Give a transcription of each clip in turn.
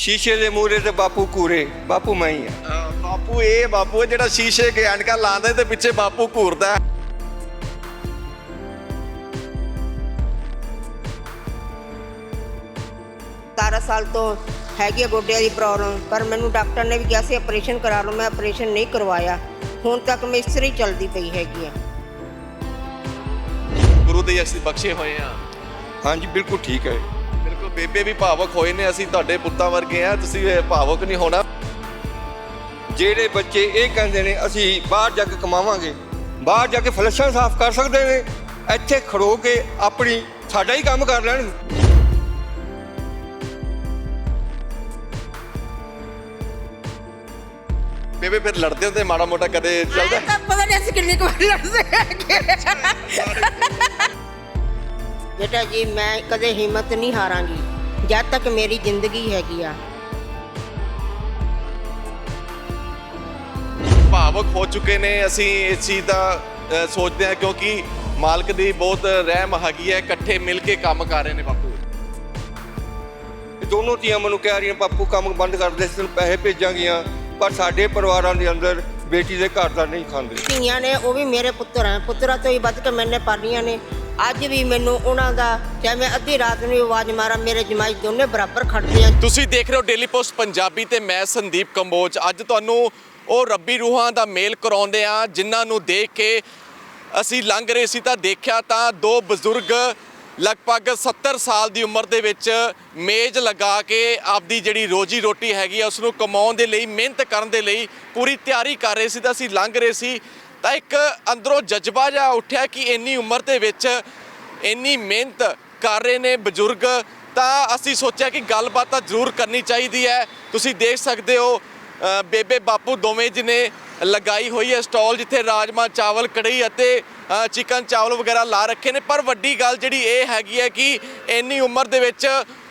ਸ਼ੀਸ਼ੇ ਦੇ ਮੂਹਰੇ ਤੇ ਬਾਪੂ ਕੂਰੇ ਬਾਪੂ ਮੈਂ ਹੀ ਆ। ਬਾਪੂ ਇਹ ਬਾਪੂ ਹੈ ਜਿਹੜਾ ਸ਼ੀਸ਼ੇ ਕੇ ਐਨਕਾਂ ਲਾਉਂਦਾ ਤੇ ਪਿੱਛੇ ਬਾਪੂ ਘੂਰਦਾ ਹੈ। 17 ਸਾਲ ਤੋਂ ਹੈਗੀ ਆ ਗੋਡਿਆਂ ਦੀ ਪ੍ਰੋਬਲਮ ਪਰ ਮੈਨੂੰ ਡਾਕਟਰ ਨੇ ਵੀ ਕਿਹਾ ਸੀ ਆਪਰੇਸ਼ਨ ਕਰਾ ਲਓ ਮੈਂ ਆਪਰੇਸ਼ਨ ਨਹੀਂ ਕਰਵਾਇਆ। ਹੁਣ ਤੱਕ ਮਿਸਤਰੀ ਚੱਲਦੀ ਪਈ ਹੈਗੀ ਆ। ਗੁਰੂ ਦੇ ਅਸੀਂ ਬਖਸ਼ੇ ਹੋਏ ਆ ਹਾਂਜੀ ਬਿਲਕੁਲ ਠੀਕ ਹੈ। ਬਿਲਕੁਲ ਬੇਬੇ ਵੀ ਭਾਵਕ ਹੋਏ ਨੇ ਅਸੀਂ ਤੁਹਾਡੇ ਪੁੱਤਾਂ ਵਰਗੇ ਆ ਤੁਸੀਂ ਇਹ ਭਾਵਕ ਨਹੀਂ ਹੋਣਾ। ਜਿਹੜੇ ਬੱਚੇ ਇਹ ਕਹਿੰਦੇ ਨੇ ਅਸੀਂ ਬਾਹਰ ਜਾ ਕੇ ਕਮਾਵਾਂਗੇ ਬਾਹਰ ਜਾ ਕੇ ਫਲਸ਼ਾਂ ਸਾਫ਼ ਕਰ ਸਕਦੇ ਨੇ ਇੱਥੇ ਖੜੋ ਕੇ ਆਪਣੀ ਸਾਡਾ ਹੀ ਕੰਮ ਕਰ ਲੈਣ। ਬੇਬੇ ਫਿਰ ਲੜਦੇ ਹੁੰਦੇ ਮਾੜਾ ਮੋਟਾ ਕਦੇ ਚੱਲਦਾ? ਪਤਾ ਨਹੀਂ ਅਸੀਂ ਕਿੰਨੀ ਕੁ ਵਾਰ ਲੜਦੇ ਬੇਟਾ ਜੀ ਮੈਂ ਕਦੇ ਹਿੰਮਤ ਨਹੀਂ ਹਾਰਾਂਗੀ ਜਦ ਤੱਕ ਮੇਰੀ ਜ਼ਿੰਦਗੀ ਹੈਗੀ ਆ। ਭਾਵਕ ਹੋ ਚੁੱਕੇ ਨੇ ਅਸੀਂ ਇਸ ਚੀਜ਼ ਦਾ ਅ, ਸੋਚਦੇ ਹਾਂ ਕਿਉਂਕਿ ਮਾਲਕ ਦੀ ਬਹੁਤ ਰਹਿਮ ਹੈਗੀ ਹੈ ਇਕੱਠੇ ਮਿਲ ਕੇ ਕੰਮ ਕਰ ਰਹੇ ਨੇ ਬਾਪੂ। ਇਹ ਦੋਨੋਂ ਧੀਆਂ ਮੈਨੂੰ ਕਹਿ ਰਹੀਆਂ ਪਾਪੂ ਕੰਮ ਬੰਦ ਕਰ ਦੇ ਤੈਨੂੰ ਪੈਸੇ ਭੇਜਾਂਗੀਆਂ ਪਰ ਸਾਡੇ ਪਰਿਵਾਰਾਂ ਦੇ ਅੰਦਰ ਬੇਟੀ ਦੇ ਘਰ ਦਾ ਨਹੀਂ ਖਾਂਦੇ। ਧੀਆਂ ਨੇ ਉਹ ਵੀ ਮੇਰੇ ਪੁੱਤਰ ਹੈ ਪੁੱਤਰਾਂ ਤੋਂ ਹੀ ਵੱਧ ਕੇ ਮੈਨੇ ਪਾਲੀਆਂ ਨੇ। ਅੱਜ ਵੀ ਮੈਨੂੰ ਉਹਨਾਂ ਦਾ ਚਾਹੇ ਮੈਂ ਅੱਧੀ ਰਾਤ ਨੂੰ ਆਵਾਜ਼ ਮਾਰਾਂ ਮੇਰੇ ਜਮਾਈ ਦੋਨੇ ਬਰਾਬਰ ਖੜਦੇ ਆ। ਤੁਸੀਂ ਦੇਖ ਰਹੇ ਹੋ ਡੇਲੀ ਪੋਸਟ ਪੰਜਾਬੀ ਤੇ ਮੈਂ ਸੰਦੀਪ ਕੰਬੋਜ। ਅੱਜ ਤੁਹਾਨੂੰ ਉਹ ਰੱਬੀ ਰੂਹਾਂ ਦਾ ਮੇਲ ਕਰਾਉਂਦੇ ਆ ਜਿਨ੍ਹਾਂ ਨੂੰ ਦੇਖ ਕੇ ਅਸੀਂ ਲੰਘ ਰਹੇ ਸੀ ਤਾਂ ਦੇਖਿਆ ਤਾਂ ਦੋ ਬਜ਼ੁਰਗ ਲਗਭਗ 70 ਸਾਲ ਦੀ ਉਮਰ ਦੇ ਵਿੱਚ ਮੇਜ਼ ਲਗਾ ਕੇ ਆਪਦੀ ਜਿਹੜੀ ਰੋਜੀ ਰੋਟੀ ਹੈਗੀ ਆ ਉਸ ਨੂੰ ਕਮਾਉਣ ਦੇ ਲਈ, ਮਿਹਨਤ ਕਰਨ ਦੇ ਲਈ ਪੂਰੀ ਤਿਆਰੀ ਕਰ ਰਹੇ ਸੀ ਤਾਂ ਅਸੀਂ ਲੰਘ ਰਹੇ ਸੀ। ਤਾਂ ਇੱਕ ਅੰਦਰੋਂ ਜਜ਼ਬਾ ਜਿਹਾ ਉੱਠਿਆ ਕਿ ਇੰਨੀ ਉਮਰ ਦੇ ਵਿੱਚ ਇੰਨੀ ਮਿਹਨਤ ਕਰ ਰਹੇ ਨੇ ਬਜ਼ੁਰਗ। ਤਾਂ ਅਸੀਂ ਸੋਚਿਆ ਕਿ ਗੱਲਬਾਤ ਤਾਂ ਜ਼ਰੂਰ ਕਰਨੀ ਚਾਹੀਦੀ ਹੈ। ਤੁਸੀਂ ਦੇਖ ਸਕਦੇ ਹੋ ਬੇਬੇ ਬਾਪੂ ਦੋਵੇਂ ਜਿਹਨੇ ਲਗਾਈ ਹੋਈ ਹੈ ਸਟਾਲ ਜਿੱਥੇ ਰਾਜਮਾ, ਚਾਵਲ ਕੜਈ ਅਤੇ ਚਿਕਨ ਚਾਵਲ ਵਗੈਰਾ ਲਾ ਰੱਖੇ ਨੇ। ਪਰ ਵੱਡੀ ਗੱਲ ਜਿਹੜੀ ਇਹ ਹੈਗੀ ਹੈ ਕਿ ਇੰਨੀ ਉਮਰ ਦੇ ਵਿੱਚ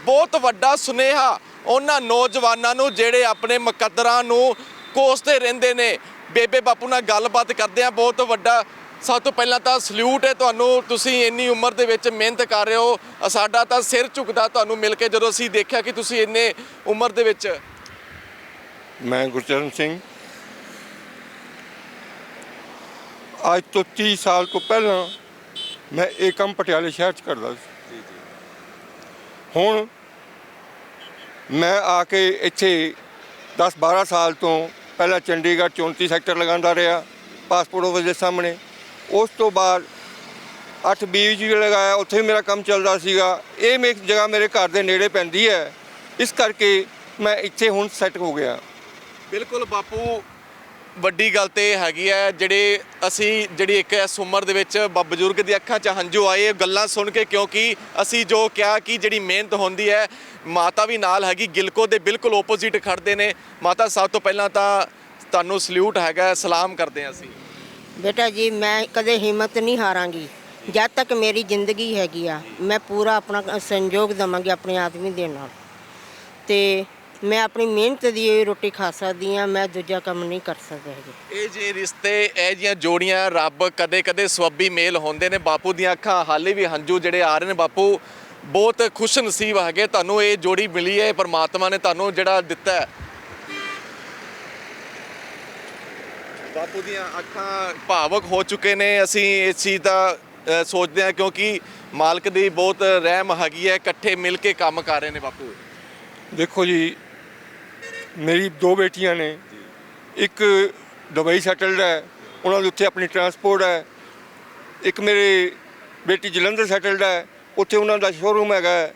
ਬਹੁਤ ਵੱਡਾ ਸੁਨੇਹਾ ਉਹਨਾਂ ਨੌਜਵਾਨਾਂ ਨੂੰ ਜਿਹੜੇ ਆਪਣੇ ਮੁਕੱਦਰਾਂ ਨੂੰ ਕੋਸਦੇ ਰਹਿੰਦੇ ਨੇ। ਬੇਬੇ ਬਾਪੂ ਨਾਲ ਗੱਲਬਾਤ ਕਰਦੇ ਆ ਬਹੁਤ ਵੱਡਾ, ਸਭ ਤੋਂ ਪਹਿਲਾਂ ਤਾਂ ਸਲੂਟ ਹੈ ਤੁਹਾਨੂੰ। ਤੁਸੀਂ ਇੰਨੀ ਉਮਰ ਦੇ ਵਿੱਚ ਮਿਹਨਤ ਕਰ ਰਹੇ ਹੋ। ਸਾਡਾ ਤਾਂ ਸਿਰ ਝੁਕਦਾ ਤੁਹਾਨੂੰ ਮਿਲ ਕੇ ਜਦੋਂ ਅਸੀਂ ਦੇਖਿਆ ਕਿ ਤੁਸੀਂ ਇੰਨੇ ਉਮਰ ਦੇ ਵਿੱਚ ਮੈਂ ਗੁਰਚਰਨ ਸਿੰਘ। ਅੱਜ ਤੋਂ 30 ਸਾਲ ਤੋਂ ਪਹਿਲਾਂ ਮੈਂ ਇਹ ਕੰਮ ਪਟਿਆਲੇ ਸ਼ਹਿਰ 'ਚ ਕਰਦਾ ਸੀ। ਹੁਣ ਮੈਂ ਆ ਕੇ ਇੱਥੇ 10 12 ਸਾਲ ਤੋਂ ਪਹਿਲਾਂ ਚੰਡੀਗੜ੍ਹ 34 ਸੈਕਟਰ ਲਗਾਉਂਦਾ ਰਿਹਾ ਪਾਸਪੋਰਟ ਆਫਿਸ ਦੇ ਸਾਹਮਣੇ। ਉਸ ਤੋਂ ਬਾਅਦ 8 20 ਜੀ ਲਗਾਇਆ ਉੱਥੇ ਵੀ ਮੇਰਾ ਕੰਮ ਚੱਲਦਾ ਸੀਗਾ। ਇਹ ਮੇਰੀ ਜਗ੍ਹਾ ਮੇਰੇ ਘਰ ਦੇ ਨੇੜੇ ਪੈਂਦੀ ਹੈ। ਇਸ ਕਰਕੇ ਮੈਂ ਇੱਥੇ ਹੁਣ ਸੈੱਟ ਹੋ ਗਿਆ। ਬਿਲਕੁਲ ਬਾਪੂ, ਵੱਡੀ ਗੱਲ ਤੇ ਇਹ ਹੈਗੀ ਹੈ, ਜਿਹੜੇ ਅਸੀਂ, ਜਿਹੜੀ ਇੱਕ ਇਸ ਉਮਰ ਦੇ ਵਿੱਚ ਬ- ਬਜ਼ੁਰਗ ਦੀ ਅੱਖਾਂ 'ਚ ਹੰਝੂ ਆਏ, ਇਹ ਗੱਲਾਂ ਸੁਣ ਕੇ ਕਿਉਂਕਿ ਅਸੀਂ ਜੋ ਕਿਹਾ ਕਿ ਜਿਹੜੀ ਮਿਹਨਤ ਹੁੰਦੀ ਹੈ, ਮਾਤਾ ਵੀ ਨਾਲ ਹੈਗੀ, ਗਿਲਕੋ ਦੇ ਬਿਲਕੁਲ ਓਪੋਜ਼ਿਟ ਖੜਦੇ ਨੇ। ਮਾਤਾ, ਸਭ ਤੋਂ ਪਹਿਲਾਂ ਤਾਂ ਤੁਹਾਨੂੰ ਸਲੂਟ ਹੈਗਾ, ਸਲਾਮ ਕਰਦੇ ਹਾਂ ਅਸੀਂ। ਬੇਟਾ ਜੀ, ਮੈਂ ਕਦੇ ਹਿੰਮਤ ਨਹੀਂ ਹਾਰਾਂਗੀ। ਜਦ ਤੱਕ ਮੇਰੀ ਜ਼ਿੰਦਗੀ ਹੈਗੀ ਆ, ਮੈਂ ਪੂਰਾ ਆਪਣਾ ਸੰਯੋਗ ਦਵਾਂਗੀ ਆਪਣੇ ਆਦਮੀ ਦੇ ਨਾਲ। ਤੇ ਮੈਂ ਆਪਣੀ ਮਿਹਨਤ ਦੀ ਹੋਈ ਰੋਟੀ ਖਾ ਸਕਦੀ ਆ ਮੈਂ ਦੂਜਾ ਕੰਮ ਨਹੀਂ ਕਰ ਸਕਦਾ ਹੈਗੀ। ਇਹ ਜੇ ਰਿਸ਼ਤੇ ਇਹ ਜੀਆਂ ਜੋੜੀਆਂ ਰੱਬ ਕਦੇ ਕਦੇ ਸਵੱਬੀ ਮੇਲ ਹੁੰਦੇ ਨੇ ਬਾਪੂ ਦੀਆਂ ਅੱਖਾਂ ਹਾਲੇ ਵੀ ਹੰਝੂ ਜਿਹੜੇ ਆ ਰਹੇ ਨੇ ਬਾਪੂ ਬਹੁਤ ਖੁਸ਼ ਨਸੀਬ ਹੈਗੇ ਤੁਹਾਨੂੰ ਇਹ ਜੋੜੀ ਮਿਲੀ ਹੈ ਪਰਮਾਤਮਾ ਨੇ ਤੁਹਾਨੂੰ ਜਿਹੜਾ ਦਿੱਤਾ ਹੈ। ਬਾਪੂ ਦੀਆਂ ਅੱਖਾਂ ਭਾਵਕ ਹੋ ਚੁੱਕੇ ਨੇ ਅਸੀਂ ਇਸ ਚੀਜ਼ ਦਾ ਸੋਚਦੇ ਹਾਂ ਕਿਉਂਕਿ ਮਾਲਕ ਦੀ ਬਹੁਤ ਰਹਿਮ ਹੈਗੀ ਹੈ ਇਕੱਠੇ ਮਿਲ ਕੇ ਕੰਮ ਕਰ ਰਹੇ ਨੇ ਬਾਪੂ। ਦੇਖੋ ਜੀ ਮੇਰੀ ਦੋ ਬੇਟੀਆਂ ਨੇ। ਇੱਕ ਦੁਬਈ ਸੈਟਲਡ ਹੈ ਉਹਨਾਂ ਦੇ ਉੱਥੇ ਆਪਣੀ ਟਰਾਂਸਪੋਰਟ ਹੈ। ਇੱਕ ਮੇਰੇ ਬੇਟੀ ਜਲੰਧਰ ਸੈਟਲਡ ਹੈ ਉੱਥੇ ਉਹਨਾਂ ਦਾ ਸ਼ੋਰੂਮ ਹੈਗਾ।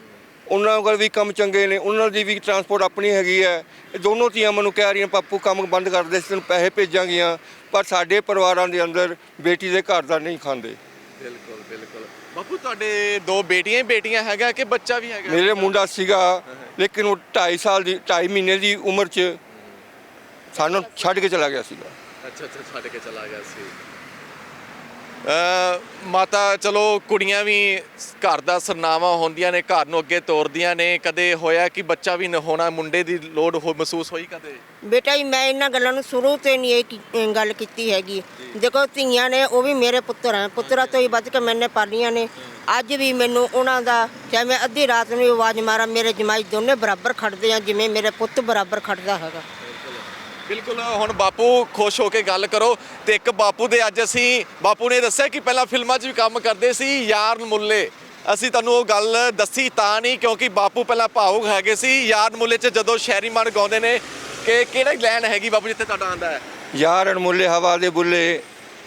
ਉਹਨਾਂ ਕੋਲ ਵੀ ਕੰਮ ਚੰਗੇ ਨੇ ਉਹਨਾਂ ਦੀ ਵੀ ਟਰਾਂਸਪੋਰਟ ਆਪਣੀ ਹੈਗੀ ਹੈ। ਇਹ ਦੋਨੋਂ ਧੀਆਂ ਮੈਨੂੰ ਕਹਿ ਰਹੀਆਂ ਪਾਪੂ ਕੰਮ ਬੰਦ ਕਰ ਦੇ ਤੈਨੂੰ ਪੈਸੇ ਭੇਜਾਂਗੀਆਂ ਪਰ ਸਾਡੇ ਪਰਿਵਾਰਾਂ ਦੇ ਅੰਦਰ ਬੇਟੀ ਦੇ ਘਰ ਦਾ ਨਹੀਂ ਖਾਂਦੇ। ਬਿਲਕੁਲ ਬਿਲਕੁਲ। ਬਾਪੂ ਤੁਹਾਡੇ ਦੋ ਬੇਟੀਆਂ ਹੀ ਬੇਟੀਆਂ ਹੈਗਾ ਕਿ ਬੱਚਾ ਵੀ ਹੈਗਾ? ਮੇਰੇ ਮੁੰਡਾ ਸੀਗਾ ਲੇਕਿਨ ਉਹ 2.5 ਸਾਲ ਦੀ 2.5 ਮਹੀਨੇ ਦੀ ਉਮਰ 'ਚ ਸਾਨੂੰ ਛੱਡ ਕੇ ਚਲਾ ਗਿਆ ਸੀਗਾ। ਅੱਛਾ ਅੱਛਾ, ਛੱਡ ਕੇ ਚਲਾ ਗਿਆ ਸੀ। ਮਾਤਾ ਚਲੋ ਕੁੜੀਆਂ ਵੀ ਘਰ ਦਾ ਸਰਨਾਵਾ ਹੁੰਦੀਆਂ ਨੇ ਘਰ ਨੂੰ ਅੱਗੇ ਤੋਰਦੀਆਂ ਨੇ। ਕਦੇ ਹੋਇਆ ਕਿ ਬੱਚਾ ਵੀ ਨ ਹੋਣਾ ਮੁੰਡੇ ਦੀ ਲੋੜ ਹੋ ਮਹਿਸੂਸ ਹੋਈ ਕਦੇ? ਬੇਟਾ ਜੀ ਮੈਂ ਇਹਨਾਂ ਗੱਲਾਂ ਨੂੰ ਸ਼ੁਰੂ ਤੋਂ ਨਹੀਂ ਇਹ ਕੀ- ਗੱਲ ਕੀਤੀ ਹੈਗੀ। ਦੇਖੋ ਧੀਆਂ ਨੇ ਉਹ ਵੀ ਮੇਰੇ ਪੁੱਤਰ ਹਨ। ਪੁੱਤਰਾਂ ਤੋਂ ਹੀ ਵੱਧ ਕੇ ਮੈਨੇ ਪਾਲੀਆਂ ਨੇ। ਅੱਜ ਵੀ ਮੈਨੂੰ ਉਹਨਾਂ ਦਾ ਚਾਹੇ ਮੈਂ ਅੱਧੀ ਰਾਤ ਨੂੰ ਵੀ ਆਵਾਜ਼ ਮਾਰਾਂ ਮੇਰੇ ਜਮਾਈ ਦੋਨੇ ਬਰਾਬਰ ਖੜਦੇ ਆ ਜਿਵੇਂ ਮੇਰੇ ਪੁੱਤ ਬਰਾਬਰ ਖੜਦਾ ਹੈਗਾ। ਬਿਲਕੁਲ ਹੁਣ ਬਾਪੂ ਖੁਸ਼ ਹੋ ਕੇ ਗੱਲ ਕਰੋ ਤੇ ਇੱਕ ਬਾਪੂ ਦੇ ਅੱਜ ਅਸੀਂ ਬਾਪੂ ਨੇ ਦੱਸਿਆ ਕਿ ਪਹਿਲਾਂ ਫਿਲਮਾਂ 'ਚ ਵੀ ਕੰਮ ਕਰਦੇ ਸੀ ਯਾਰ ਮੁੱਲੇ। ਅਸੀਂ ਤੁਹਾਨੂੰ ਉਹ ਗੱਲ ਦੱਸੀ ਤਾਂ ਨਹੀਂ ਕਿਉਂਕਿ ਬਾਪੂ ਪਹਿਲਾਂ ਭਾਵੁਕ ਹੈਗੇ ਸੀ। ਯਾਰ ਮੁੱਲੇ 'ਚ ਜਦੋਂ ਸ਼ਹਿਰੀ ਮਨ ਗਾਉਂਦੇ ਨੇ ਕਿ ਕਿਹੜਾ ਲਾਈਨ ਹੈਗੀ ਬਾਪੂ ਜਿੱਥੇ ਤੁਹਾਡਾ ਆਂਦਾ ਹੈ? ਯਾਰ ਅਣਮੁੱਲੇ ਹਵਾ ਦੇ ਬੁੱਲੇ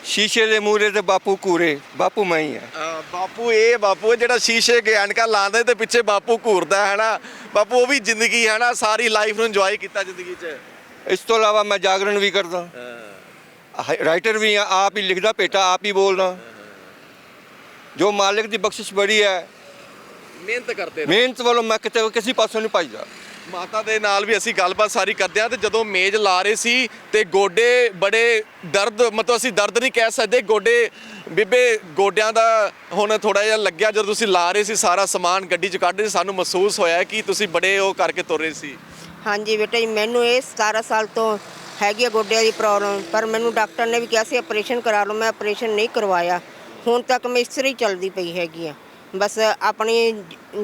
ਸ਼ੀਸ਼ੇ ਦੇ ਮੂਹਰੇ ਤੇ ਬਾਪੂ ਕੂਰੇ ਬਾਪੂ ਮੈਂ ਹੀ ਆ ਅਹ ਬਾਪੂ ਇਹ ਬਾਪੂ ਇਹ ਜਿਹੜਾ ਸ਼ੀਸ਼ੇ ਕੇ ਐਨਕਾਂ ਲਾਉਂਦੇ ਤੇ ਪਿੱਛੇ ਬਾਪੂ ਘੂਰਦਾ ਹੈ ਨਾ। ਬਾਪੂ ਉਹ ਵੀ ਜ਼ਿੰਦਗੀ ਹੈ ਨਾ ਸਾਰੀ ਲਾਈਫ ਨੂੰ ਇੰਜੋਏ ਕੀਤਾ ਜ਼ਿੰਦਗੀ 'ਚ। ਇਸ ਤੋਂ ਇਲਾਵਾ ਮੈਂ ਜਾਗਰਣ ਵੀ ਕਰਦਾ। ਰਾਈਟਰ ਵੀ ਆ ਆਪ ਹੀ ਲਿਖਦਾ ਪੇਟਾ ਆਪ ਹੀ ਬੋਲਦਾ। ਜੋ ਮਾਲਿਕ ਦੀ ਬਖਸ਼ਿਸ਼ ਬੜੀ ਹੈ। ਮਿਹਨਤ ਕਰਦੇ ਰਹੋ। ਮਿਹਨਤ ਵੱਲੋਂ ਮੈਂ ਕਿਤੇ ਕਿਸੇ ਪਾਸੋਂ ਨਹੀਂ ਭੱਜਦਾ। ਮਾਤਾ ਦੇ ਨਾਲ ਵੀ ਅਸੀਂ ਗੱਲਬਾਤ ਸਾਰੀ ਕਰਦੇ ਆ ਤੇ ਜਦੋਂ ਮੇਜ਼ ਲਾ ਰਹੇ ਸੀ ਤੇ ਗੋਡੇ ਬੜੇ ਦਰਦ ਮਤਲਬ ਅਸੀਂ ਦਰਦ ਨਹੀਂ ਕਹਿ ਸਕਦੇ ਗੋਡੇ ਬੀਬੇ ਗੋਡਿਆਂ ਦਾ ਹੁਣ ਥੋੜਾ ਜਿਹਾ ਲੱਗਿਆ ਜਦੋਂ ਤੁਸੀਂ ਲਾ ਰਹੇ ਸੀ ਸਾਰਾ ਸਮਾਨ ਗੱਡੀ 'ਚ ਕੱਢ ਰਹੇ ਸਾਨੂੰ ਮਹਿਸੂਸ ਹੋਇਆ ਕਿ ਤੁਸੀਂ ਬੜੇ ਉਹ ਕਰਕੇ ਤੁਰ ਰਹੇ ਸੀ। ਹਾਂਜੀ ਬੇਟਾ ਜੀ ਮੈਨੂੰ ਇਹ 17 ਸਾਲ ਤੋਂ ਹੈਗੀ ਆ ਗੋਡਿਆਂ ਦੀ ਪ੍ਰੋਬਲਮ ਪਰ ਮੈਨੂੰ ਡਾਕਟਰ ਨੇ ਵੀ ਕਿਹਾ ਸੀ ਆਪਰੇਸ਼ਨ ਕਰਾ ਲਓ ਮੈਂ ਆਪਰੇਸ਼ਨ ਨਹੀਂ ਕਰਵਾਇਆ। ਹੁਣ ਤੱਕ ਮੈਂ ਇਸਤਰੀ ਚੱਲਦੀ ਪਈ ਹੈਗੀ ਆ। ਬਸ ਆਪਣੀ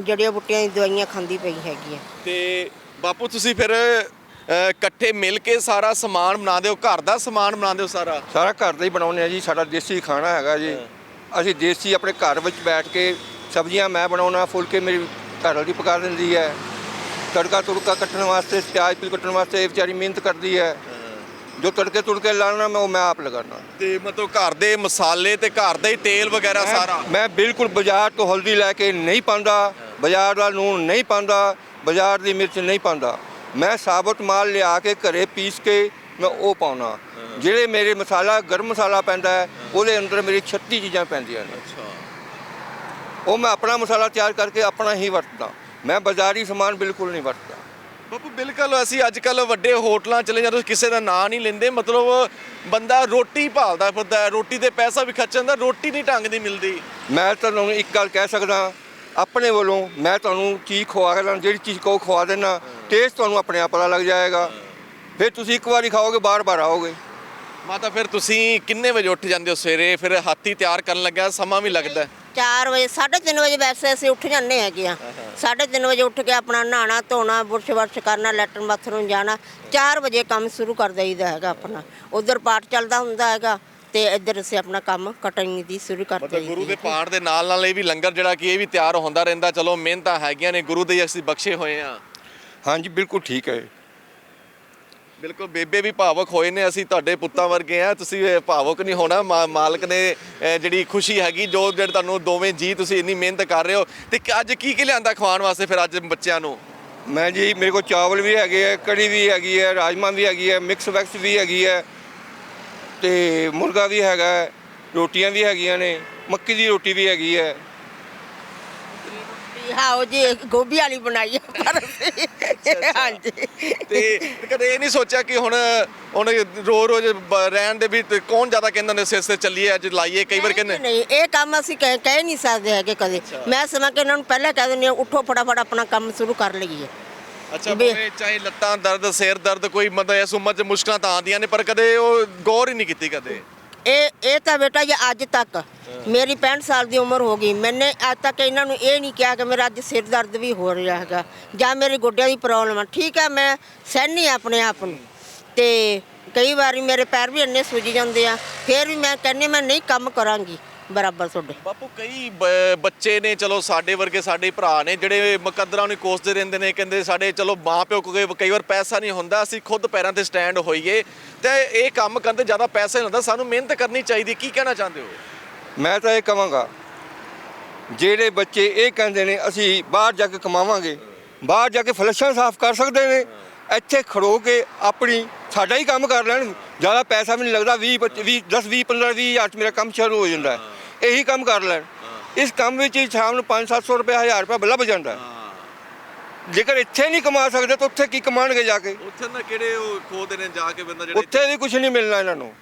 ਜੜੀਆਂ ਬੂਟੀਆਂ ਦੀ ਦਵਾਈਆਂ ਖਾਂਦੀ ਪਈ ਹੈਗੀ ਆ। ਤੇ ਬਾਪੂ ਤੁਸੀਂ ਫਿਰ ਅਹ, ਇਕੱਠੇ ਮਿਲ ਕੇ ਸਾਰਾ ਸਮਾਨ ਬਣਾਉਂਦੇ ਹੋ? ਘਰ ਦਾ ਸਮਾਨ ਬਣਾਉਂਦੇ ਹੋ ਸਾਰਾ? ਸਾਰਾ ਘਰ ਦਾ ਹੀ ਬਣਾਉਂਦੇ ਆ ਜੀ ਸਾਡਾ ਦੇਸੀ ਖਾਣਾ ਹੈਗਾ ਜੀ। ਅਸੀਂ ਦੇਸੀ ਆਪਣੇ ਘਰ ਵਿੱਚ ਬੈਠ ਕੇ ਸਬਜ਼ੀਆਂ ਮੈਂ ਬਣਾਉਣਾ ਫੁਲਕੇ ਮੇਰੀ ਘਰ ਵਾਲੀ ਪਕਾ ਦਿੰਦੀ ਹੈ। ਤੜਕਾ ਤੁੜਕਾ ਕੱਟਣ ਵਾਸਤੇ ਪਿਆਜ਼ ਪਿਲ ਕੱਟਣ ਵਾਸਤੇ ਇਹ ਵਿਚਾਰੀ ਮਿਹਨਤ ਕਰਦੀ ਹੈ। ਜੋ ਤੜਕੇ ਤੁੜਕੇ ਲਾਣਾ ਮੈਂ ਉਹ ਮੈਂ ਆਪ ਲਗਾਉਣਾ ਤੇ ਮਤਲਬ ਘਰ ਦੇ ਮਸਾਲੇ ਤੇ ਘਰ ਦਾ ਹੀ ਤੇਲ ਵਗੈਰਾ ਸਾਰਾ? ਮੈਂ- ਬਿਲਕੁਲ ਬਾਜ਼ਾਰ ਤੋਂ ਹਲਦੀ ਲੈ ਕੇ ਨਹੀਂ ਪਾਉਂਦਾ ਬਾਜ਼ਾਰ ਦਾ ਲੂਣ ਨਹੀਂ ਪਾਉਂਦਾ ਬਾਜ਼ਾਰ ਦੀ ਮਿਰਚ ਨਹੀਂ ਪਾਉਂਦਾ। ਮੈਂ ਸਾਬਤ ਮਾਲ ਲਿਆ ਕੇ ਘਰੇ ਪੀਸ ਕੇ ਮੈਂ ਉਹ ਪਾਉਣਾ ਜਿਹੜੇ ਮੇਰੇ ਮਸਾਲਾ ਗਰਮ ਮਸਾਲਾ ਪੈਂਦਾ ਉਹਦੇ ਅੰਦਰ ਮੇਰੀ 36 ਚੀਜ਼ਾਂ ਪੈਂਦੀਆਂ ਨੇ। ਉਹ ਮੈਂ ਆਪਣਾ ਮਸਾਲਾ ਤਿਆਰ ਕਰਕੇ ਆਪਣਾ ਹੀ ਵਰਤਦਾ। ਮੈਂ ਬਾਜ਼ਾਰੀ ਸਮਾਨ ਬਿਲਕੁਲ ਨਹੀਂ ਵਰਤਦਾ। ਬਾਪੂ ਬਿਲਕੁਲ ਅਸੀਂ ਅੱਜ ਕੱਲ ਵੱਡੇ ਹੋਟਲਾਂ ਚਲੇ ਜਾਂਦੇ ਕਿਸੇ ਦਾ ਨਾਂ ਨਹੀਂ ਲੈਂਦੇ ਮਤਲਬ ਬੰਦਾ ਰੋਟੀ ਭਾਲਦਾ ਫਿਰਦਾ ਹੈ, ਰੋਟੀ ਤੇ ਪੈਸਾ ਵੀ ਖਰਚ ਜਾਂਦਾ ਰੋਟੀ ਨਹੀਂ ਢੰਗ ਦੀ ਮਿਲਦੀ। ਮੈਂ ਤੁਹਾਨੂੰ ਇੱਕ ਗੱਲ ਕਹਿ ਸਕਦਾ ਆਪਣੇ ਵੱਲੋਂ ਮੈਂ ਤੁਹਾਨੂੰ ਚੀਜ਼ ਖਵਾ ਕੇ ਲਾਂ ਜਿਹੜੀ ਚੀਜ਼ ਕਹੋ ਖਵਾ ਦੇਣਾ ਟੇਸਟ ਤੁਹਾਨੂੰ ਆਪਣੇ ਆਪ ਪਤਾ ਲੱਗ ਜਾਏਗਾ। ਫਿਰ ਤੁਸੀਂ ਇੱਕ ਵਾਰੀ ਖਾਓਗੇ ਬਾਰ-ਬਾਰ ਆਓਗੇ। ਮਾਤਾ ਫਿਰ ਤੁਸੀਂ ਕਿੰਨੇ ਵਜੇ ਉੱਠ ਜਾਂਦੇ ਹੋ ਸਵੇਰੇ? ਫਿਰ ਹਾਥੀ ਤਿਆਰ ਕਰਨ ਲੱਗਾ ਸਮਾਂ ਵੀ ਲੱਗਦਾ ਹੈ। 4 ਵਜੇ 3:30 ਵਜੇ ਵੈਸੇ ਅਸੀਂ ਉੱਠ ਜਾਂਦੇ ਹੈਗੇ ਆ 3:30 ਵਜੇ ਉੱਠ ਕੇ ਆਪਣਾ ਨਹਾਣਾ ਧੋਣਾ ਬੁਰਸ਼ ਵਰਸ਼ ਕਰਨਾ ਲੈਟਰਨ ਬਾਥਰੂਮ ਜਾਣਾ 4 ਵਜੇ ਕੰਮ ਸ਼ੁਰੂ ਕਰ ਦਈਦਾ ਹੈਗਾ ਆਪਣਾ। ਉਧਰ ਪਾਠ ਚੱਲਦਾ ਹੁੰਦਾ ਹੈਗਾ ਤੇ ਇੱਧਰ ਅਸੀਂ ਆਪਣਾ ਕੰਮ ਕਟਿੰਗ ਦੀ ਸ਼ੁਰੂ ਕਰ ਮਤਲਬ ਗੁਰੂ ਦੇ ਦਈਦੀ ਪਾਠ ਦੇ ਨਾਲ ਨਾਲ ਇਹ ਵੀ ਲੰਗਰ ਜਿਹੜਾ ਕਿ ਇਹ ਵੀ ਤਿਆਰ ਹੁੰਦਾ ਰਹਿੰਦਾ ਚਲੋ ਮਿਹਨਤਾਂ ਹੈਗੀਆਂ ਨੇ ਗੁਰੂ ਦੇ ਅਸੀਂ ਬਖਸ਼ੇ ਹੋਏ ਆ ਹਾਂਜੀ ਬਿਲਕੁਲ ਠੀਕ ਹੈ। ਬਿਲਕੁਲ ਬੇਬੇ ਵੀ ਭਾਵਕ ਹੋਏ ਨੇ ਅਸੀਂ ਤੁਹਾਡੇ ਪੁੱਤਾਂ ਵਰਗੇ ਆ ਤੁਸੀਂ ਭਾਵਕ ਨਹੀਂ ਹੋਣਾ ਮਾ- ਮਾਲਕ ਨੇ ਜਿਹੜੀ ਖੁਸ਼ੀ ਹੈਗੀ ਜੋ ਜਿਹੜੇ ਤੁਹਾਨੂੰ ਦੋਵੇਂ ਜੀ ਤੁਸੀਂ ਇੰਨੀ ਮਿਹਨਤ ਕਰ ਰਹੇ ਹੋ ਤੇ ਅੱਜ ਕੀ ਕੀ ਲਿਆਂਦਾ ਖਵਾਉਣ ਵਾਸਤੇ ਫਿਰ ਅੱਜ ਬੱਚਿਆਂ ਨੂੰ? ਮੈਂ ਜੀ ਮੇਰੇ ਕੋਲ ਚਾਵਲ ਵੀ ਹੈਗੇ ਹੈ ਕੜੀ ਵੀ ਹੈਗੀ ਹੈ ਰਾਜਮਾ ਵੀ ਹੈਗੀ ਹੈ ਮਿਕਸ ਵੈਕਸ ਵੀ ਹੈਗੀ ਹੈ ਤੇ ਮੁਰਗਾ ਵੀ ਹੈਗਾ ਹੈ, ਰੋਟੀਆਂ ਵੀ ਹੈਗੀਆਂ ਨੇ ਮੱਕੀ ਦੀ ਰੋਟੀ ਵੀ ਹੈਗੀ ਹੈ ਹਾਂ ਉਹ ਜੀ ਗੋਭੀ ਵਾਲੀ ਬਣਾਈ ਆ ਪਰ ਹਾਂਜੀ। ਤੇ ਕਦੇ ਇਹ ਨਹੀਂ ਸੋਚਿਆ ਕਿ ਹੁਣ ਹੁਣ ਰੋ ਰੋਜ਼ ਬ- ਰਹਿਣ ਦੇ ਵੀ ਤੇ ਕੌਣ ਜ਼ਿਆਦਾ ਕਹਿੰਦਾ ਨੇ ਸਿਰ ਸਿਰ ਚੱਲੀਏ ਅੱਜ ਲਾਈਏ ਕਈ ਵਾਰ ਕਹਿੰਦੇ ਨਹੀਂ ਇਹ ਕੰਮ ਅਸੀਂ ਕਹਿ ਕਹਿ ਨਹੀਂ ਸਕਦੇ ਹੈਗੇ ਕਦੇ। ਮੈਂ ਸਮਾਂ ਕਿ ਇਹਨਾਂ ਨੂੰ ਪਹਿਲਾਂ ਕਹਿ ਦਿੰਦੀ ਹਾਂ ਉੱਠੋ ਫਟਾਫਟ ਆਪਣਾ ਕੰਮ ਸ਼ੁਰੂ ਕਰ ਲਈਏ। ਅੱਛਾ ਵੀ- ਭਾਵੇਂ ਚਾਹੇ ਲੱਤਾਂ ਦਰਦ ਸਿਰ ਦਰਦ ਕੋਈ ਮਤਲਬ ਇਸ ਉਮਰ 'ਚ ਮੁਸ਼ਕਲਾਂ ਤਾਂ ਆਉਂਦੀਆਂ ਨੇ ਪਰ ਕਦੇ ਉਹ ਗੌਰ ਹੀ ਨਹੀਂ ਕੀਤੀ ਕਦੇ। ਇਹ ਇਹ ਤਾਂ ਬੇਟਾ ਜੀ ਅੱਜ ਤੱਕ। ਮੇਰੀ 65 ਸਾਲ ਦੀ ਉਮਰ ਹੋ ਗਈ। ਮੈਨੇ ਅੱਜ ਤੱਕ ਇਹਨਾਂ ਨੂੰ ਇਹ ਨਹੀਂ ਕਿਹਾ ਕਿ ਮੇਰਾ ਅੱਜ ਸਿਰ ਦਰਦ ਵੀ ਹੋ ਰਿਹਾ ਹੈਗਾ ਜਾਂ ਮੇਰੇ ਗੋਡਿਆਂ ਦੀ ਪ੍ਰੋਬਲਮ ਆ। ਠੀਕ ਹੈ ਮੈਂ ਸਹਿਨੀ ਆਪਣੇ ਆਪ ਨੂੰ। ਤੇ ਕਈ ਵਾਰੀ ਮੇਰੇ ਪੈਰ ਵੀ ਇੰਨੇ ਸੁੱਜ ਜਾਂਦੇ ਆ। ਫਿਰ ਵੀ ਮੈਂ ਕਹਿੰਦੀ ਮੈਂ ਨਹੀਂ ਕੰਮ ਕਰਾਂਗੀ। ਬਰਾਬਰ ਤੁਹਾਡੇ। ਬਾਪੂ ਕਈ ਬ- ਬੱਚੇ ਨੇ ਚਲੋ ਸਾਡੇ ਵਰਗੇ ਸਾਡੇ ਭਰਾ ਨੇ ਜਿਹੜੇ ਮੁਕੱਦਰਾਂ ਨੂੰ ਕੋਸਦੇ ਰਹਿੰਦੇ ਨੇ ਕਹਿੰਦੇ ਸਾਡੇ ਚਲੋ ਮਾਂ ਪਿਓ ਕੋਲ ਕਈ ਵਾਰ ਪੈਸਾ ਨਹੀਂ ਹੁੰਦਾ ਅਸੀਂ ਖੁਦ ਪੈਰਾਂ ਤੇ ਸਟੈਂਡ ਹੋਈਏ ਤੇ ਇਹ ਕੰਮ ਕਰਨ ਤੇ ਜ਼ਿਆਦਾ ਪੈਸਾ ਨਹੀਂ ਹੁੰਦਾ ਸਾਨੂੰ ਮਿਹਨਤ ਕਰਨੀ ਚਾਹੀਦੀ ਕੀ ਕਹਿਣਾ ਚਾਹੁੰਦੇ ਹੋ? ਮੈਂ ਤਾਂ ਇਹ ਕਹਾਂਗਾ ਜਿਹੜੇ ਬੱਚੇ ਇਹ ਕਹਿੰਦੇ ਨੇ ਅਸੀਂ ਬਾਹਰ ਜਾ ਕੇ ਕਮਾਵਾਂਗੇ ਬਾਹਰ ਜਾ ਕੇ ਫਲਸ਼ਾਂ ਸਾਫ਼ ਕਰ ਸਕਦੇ ਨੇ ਇੱਥੇ ਖੜੋ ਕੇ ਆਪਣੀ ਸਾਡਾ ਹੀ ਕੰਮ ਕਰ ਲੈਣ ਜ਼ਿਆਦਾ ਪੈਸਾ ਵੀ ਨਹੀਂ ਲੱਗਦਾ 20 20 10 20 15 20 ਹਜ਼ਾਰ 'ਚ ਮੇਰਾ ਕੰਮ ਸ਼ੁਰੂ ਹੋ ਜਾਂਦਾ ਹੈ। ਇਹੀ ਕੰਮ ਕਰ ਲੈਣ। ਇਸ ਕੰਮ ਵਿੱਚ ਹੀ ਸ਼ਾਮ ਨੂੰ 5 700 ਰੁਪਏ 1000 ਰੁਪਏ ਲੱਭ ਜਾਂਦਾ। ਜੇਕਰ ਇੱਥੇ ਨਹੀਂ ਕਮਾ ਸਕਦੇ ਤਾਂ ਉੱਥੇ ਕੀ ਕਮਾਣਗੇ ਜਾ ਕੇ? ਉੱਥੇ ਨਾ ਕਿਹੜੇ ਉਹ ਖੋਦੇ ਨੇ ਜਾ ਕੇ ਬੰਦਾ ਜਿਹੜੇ ਉੱਥੇ ਵੀ ਕੁਝ ਨਹੀਂ ਮਿਲਣਾ ਇਹਨਾਂ ਨੂੰ।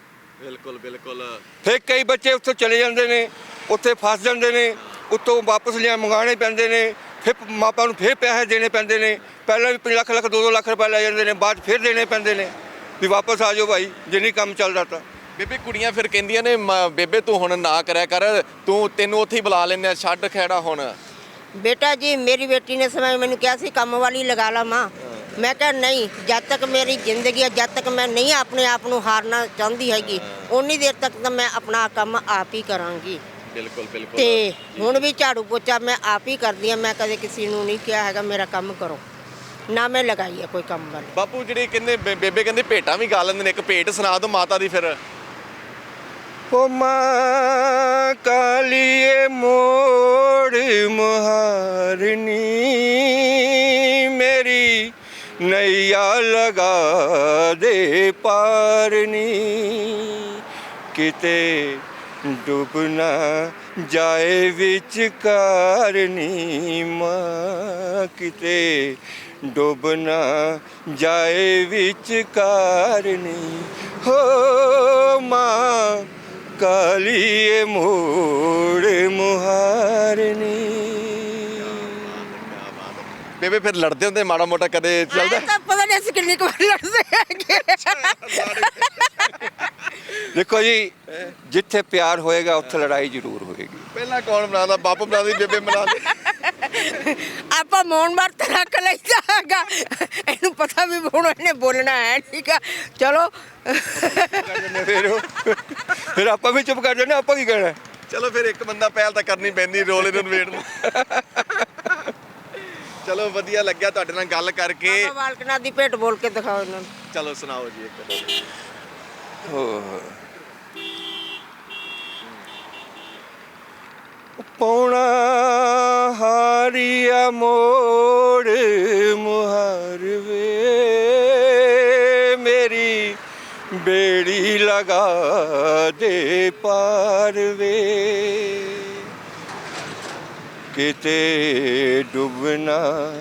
ਬਿਲਕੁਲ ਬਿਲਕੁਲ। ਫਿਰ ਕਈ ਬੱਚੇ ਉੱਥੋਂ ਚਲੇ ਜਾਂਦੇ ਨੇ ਉੱਥੇ ਫਸ ਜਾਂਦੇ ਨੇ ਉੱਤੋਂ ਵਾਪਸ ਲਿਆ ਮੰਗਾਣੇ ਪੈਂਦੇ ਨੇ ਫਿਰ ਮਾਪਿਆਂ ਨੂੰ ਫਿਰ ਪੈਸੇ ਦੇਣੇ ਪੈਂਦੇ ਨੇ। ਪਹਿਲਾਂ ਵੀ 5 ਲੱਖ ਲੱਖ 2-2 ਲੱਖ ਰੁਪਏ ਲੈ ਜਾਂਦੇ ਨੇ ਬਾਅਦ ਫਿਰ ਦੇਣੇ ਪੈਂਦੇ ਨੇ। ਵੀ ਵਾਪਸ ਆ ਜਾਓ ਭਾਈ ਜੇ ਨਹੀਂ ਕੰਮ ਚੱਲਦਾ ਤਾਂ। ਬੇਬੇ ਕੁੜੀਆਂ ਫਿਰ ਕਹਿੰਦੀਆਂ ਨੇ ਮ- ਬੇਬੇ ਤੂੰ ਹੁਣ ਨਾ ਕਰਿਆ ਕਰ ਤੂੰ ਤੈਨੂੰ ਉੱਥੇ ਹੀ ਬੁਲਾ ਲੈਂਦੇ ਆ ਛੱਡ ਖੈੜਾ ਹੁਣ। ਬੇਟਾ ਜੀ ਮੇਰੀ ਬੇਟੀ ਨੇ ਸਮਾਂ ਮੈਨੂੰ ਕਿਹਾ ਸੀ ਕੰਮ ਵਾਲੀ ਲਗਾ ਲਾ ਮਾਂ। ਮੈਂ ਕਿਹਾ ਨਹੀਂ ਜਦ ਤੱਕ ਮੇਰੀ ਜ਼ਿੰਦਗੀ ਹੈ ਜਦ ਤੱਕ ਮੈਂ ਨਹੀਂ ਆਪਣੇ ਆਪ ਨੂੰ ਹਾਰਨਾ ਚਾਹੁੰਦੀ ਹੈਗੀ ਉਨੀ ਦੇਰ ਤੱਕ ਤਾਂ ਮੈਂ ਆਪਣਾ ਕੰਮ ਆਪ ਹੀ ਕਰਾਂਗੀ। ਬਿਲਕੁਲ ਬਿਲਕੁਲ। ਤੇ ਹੁਣ ਵੀ ਝਾੜੂ ਪੋਚਾ ਮੈਂ ਆਪ ਹੀ ਕਰਦੀ ਆ ਮੈਂ ਕਦੇ ਕਿਸੇ ਨੂੰ ਨਹੀਂ ਕਿਹਾ ਹੈਗਾ ਮੇਰਾ ਕੰਮ ਕਰੋ। ਨਾ ਮੈਂ ਲਗਾਈ ਹੈ ਕੋਈ ਕੰਮ ਵਾਲੀ। ਬਾਪੂ ਜਿਹੜੇ ਕਹਿੰਦੇ ਬੇ- ਬੇਬੇ ਕਹਿੰਦੇ ਭੇਟਾਂ ਵੀ ਗਾ ਲੈਂਦੇ ਨੇ ਇੱਕ ਭੇਟ ਸੁਣਾ ਦਿਓ ਮਾਤਾ ਦੀ ਫਿਰ। ਓ ਮਾਂ ਕਾਲੀਏ ਮੋੜ ਮੁਹਾਰਨੀ ਮੇਰੀ ਨਈਆ ਲਗਾ ਦੇ ਪਾਰਨੀ ਕਿਤੇ ਡੁੱਬ ਨਾ ਜਾਏ ਵਿੱਚ ਕਾਰਨੀ ਮਾਂ ਕਿਤੇ ਡੁੱਬ ਨਾ ਜਾਏ ਵਿੱਚ ਕਾਰਨੀ ਹੋ ਮਾਂ ਕਾਲੀਏ ਮੋੜ ਮੁਹਾਰਨੀ। ਬੇਬੇ ਫਿਰ ਲੜਦੇ ਹੁੰਦੇ ਮਾੜਾ ਮੋਟਾ ਕਦੇ ਚੱਲਦਾ? ਐਂ ਤਾਂ ਪਤਾ ਨਹੀਂ ਅਸੀਂ ਕਿੰਨੀ ਕੁ ਵਾਰ ਲੜਦੇ ਹੈਗੇ ਦੇਖੋ ਜੀ ਜਿੱਥੇ ਪਿਆਰ ਹੋਏਗਾ ਉੱਥੇ ਲੜਾਈ ਜ਼ਰੂਰ ਹੋਏਗੀ। ਪਹਿਲਾਂ ਕੌਣ ਬਣਾਉਂਦਾ? ਬਾਪੂ ਬਣਾਉਂਦੀ ਬੇਬੇ ਬਣਾਉਂਦੀ। ਆਪਾਂ ਮੌਨ ਵਰਤ ਰੱਖ ਲਈਦਾ ਹੈਗਾ। ਇਹਨੂੰ ਪਤਾ ਵੀ ਹੁਣ ਇਹਨੇ ਬੋਲਣਾ ਹੈ ਠੀਕ ਆ। ਚਲੋ। ਫਿਰ ਉਹ। ਫਿਰ ਆਪਾਂ ਵੀ ਚੁੱਪ ਕਰ ਜਾਂਦੇ ਆਪਾਂ ਕੀ ਕਹਿਣਾ ਚਲੋ ਫਿਰ ਇੱਕ ਬੰਦਾ ਪਹਿਲ ਤਾਂ ਕਰਨੀ ਪੈਂਦੀ ਰੋਲ ਇਹਨੂੰ ਨਵੇੜ ਨੂੰ। ਚਲੋ ਵਧੀਆ ਲੱਗਿਆ ਤੁਹਾਡੇ ਨਾਲ ਗੱਲ ਕਰਕੇ। ਬਾਬਾ ਬਾਲਕਨਾਥ ਦੀ ਭੇਟ ਬੋਲ ਕੇ ਦਿਖਾਓ ਇਹਨਾਂ ਨੂੰ। ਚਲੋ ਸੁਣਾਓ ਜੀ ਇੱਕ। ਹੋ ਪੌਣਾ ਮੋੜ ਮੁਹਾਰ ਵੇ। ਮੇਰੀ ਬੇੜੀ ਲਗਾ ਦੇ ਪਾਰ ਵੇ। ਕਿਤੇ ਡੁੱਬਣਾ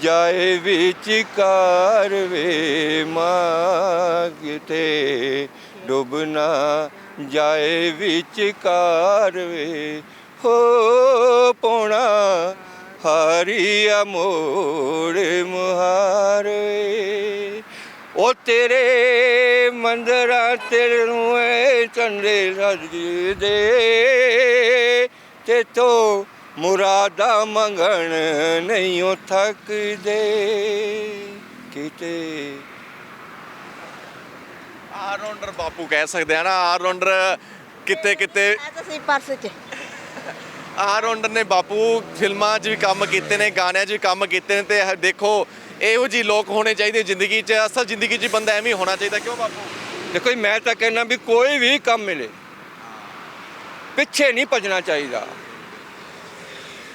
ਜਾਏ ਵਿੱਚ ਕਾਰ ਵੇ ਮਾਂ ਕਿਤੇ ਡੁੱਬਣਾ ਜਾਏ ਵਿੱਚਕਾਰ ਵੇ। ਹੋ ਪੋਣਾ ਹਾਰੀਆ ਮੋੜ ਮੁਹਾਰ ਉਹ ਤੇਰੇ ਮੰਦਰਾਂ ਤੇਰੇ ਨੂੰ ਏ ਚੰਦੇ ਸਜਦੇ ਤੇ ਤੋ ਮੁਰਾਦਾ ਮੰਗਣ ਨਹੀਂ ਉਹ ਥੱਕਦੇ। ਕਿਤੇ। ਆਲਰਾਊਂਡਰ ਬਾਪੂ ਕਹਿ ਸਕਦੇ ਆ ਨਾ ਆਲਰਾਊਂਡਰ ਕਿਤੇ ਕਿਤੇ ਤੁਸੀਂ ਪਰਸ 'ਚ। ਆਲਰਾਊਂਡਰ ਨੇ ਬਾਪੂ ਫਿਲਮਾਂ 'ਚ ਵੀ ਕੰਮ ਕੀਤੇ ਨੇ ਗਾਣਿਆਂ 'ਚ ਵੀ ਕੰਮ ਕੀਤੇ ਨੇ ਤੇ ਦੇਖੋ ਇਹੋ ਜੀ ਲੋਕ ਹੋਣੇ ਚਾਹੀਦੇ ਜ਼ਿੰਦਗੀ 'ਚ ਅਸਲ ਜ਼ਿੰਦਗੀ 'ਚ ਬੰਦਾ ਐਵੇਂ ਹੋਣਾ ਚਾਹੀਦਾ ਕਿਉਂ ਬਾਪੂ? ਦੇਖੋ ਜੀ, ਮੈਂ ਤਾਂ ਕਹਿੰਦਾ ਵੀ ਕੋਈ ਵੀ ਕੰਮ ਮਿਲੇ ਪਿੱਛੇ ਨਹੀਂ ਭੱਜਣਾ ਚਾਹੀਦਾ।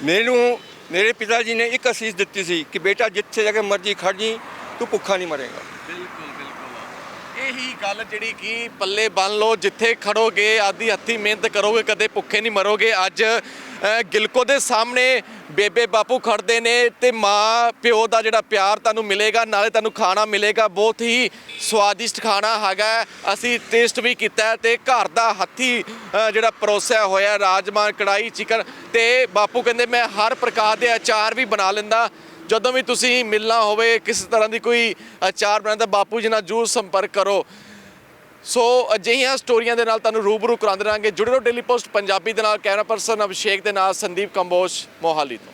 ਮੈਨੂੰ ਮੇਰੇ ਪਿਤਾ ਜੀ ਨੇ ਇੱਕ ਅਸੀਸ ਦਿੱਤੀ ਸੀ ਕਿ ਬੇਟਾ ਜਿੱਥੇ ਜਾ ਕੇ ਮਰਜ਼ੀ ਖੜ ਜੀ ਤੂੰ ਭੁੱਖਾ ਨਹੀਂ ਮਰੇਗਾ। ਇਹੀ ਗੱਲ ਜਿਹੜੀ ਕਿ ਪੱਲੇ ਬੰਨ ਲਓ, ਜਿੱਥੇ ਖੜੋਗੇ ਆਦੀ ਹੱਥੀ ਮਿਹਨਤ ਕਰੋਗੇ, ਕਦੇ ਭੁੱਖੇ ਨਹੀਂ ਮਰੋਗੇ। ਅੱਜ ਗਿਲਕੋ ਦੇ ਸਾਹਮਣੇ ਬੇਬੇ ਬਾਪੂ ਖੜਦੇ ਨੇ ਤੇ ਮਾਂ, ਪਿਓ ਦਾ ਜਿਹੜਾ ਪਿਆਰ ਤੁਹਾਨੂੰ ਮਿਲੇਗਾ, ਨਾਲੇ ਤੁਹਾਨੂੰ ਖਾਣਾ ਮਿਲੇਗਾ। ਬਹੁਤ ਹੀ ਸਵਾਦਿਸ਼ਟ ਖਾਣਾ ਹੈਗਾ। ਅਸੀਂ ਟੇਸਟ ਵੀ ਕੀਤਾ ਹੈ ਤੇ ਘਰ ਦਾ ਹੱਥੀ ਜਿਹੜਾ ਪਰੋਸਿਆ ਹੋਇਆ ਰਾਜਮਾ ਕੜਾਈ ਚਿਕਨ ਤੇ ਬਾਪੂ ਕਹਿੰਦੇ, ਮੈਂ ਹਰ ਪ੍ਰਕਾਰ ਦੇ ਅਚਾਰ ਵੀ ਬਣਾ ਲੈਂਦਾ। ਜਦੋਂ ਵੀ ਤੁਸੀਂ ਮਿਲਣਾ ਹੋਵੇ, ਕਿਸੇ ਤਰ੍ਹਾਂ ਦੀ ਕੋਈ ਅਚਾਰ ਬਣਾਉਣਾ ਤਾਂ ਬਾਪੂ ਜੀ ਨਾਲ ਜਰੂਰ ਸੰਪਰਕ ਕਰੋ। ਸੋ, ਅਜਿਹੀਆਂ ਸਟੋਰੀਆਂ ਦੇ ਨਾਲ ਤੁਹਾਨੂੰ ਰੂਬਰੂ ਕਰਾਉਂਦੇ ਰਹਾਂਗੇ। ਜੁੜੇ ਰਹੋ ਡੇਲੀ ਪੋਸਟ ਪੰਜਾਬੀ ਦੇ ਨਾਲ, ਕੈਮਰਾ ਪਰਸਨ ਅਭਿਸ਼ੇਕ ਦੇ ਨਾਲ, ਸੰਦੀਪ ਕੰਬੋਜ, ਮੋਹਾਲੀ ਤੋਂ।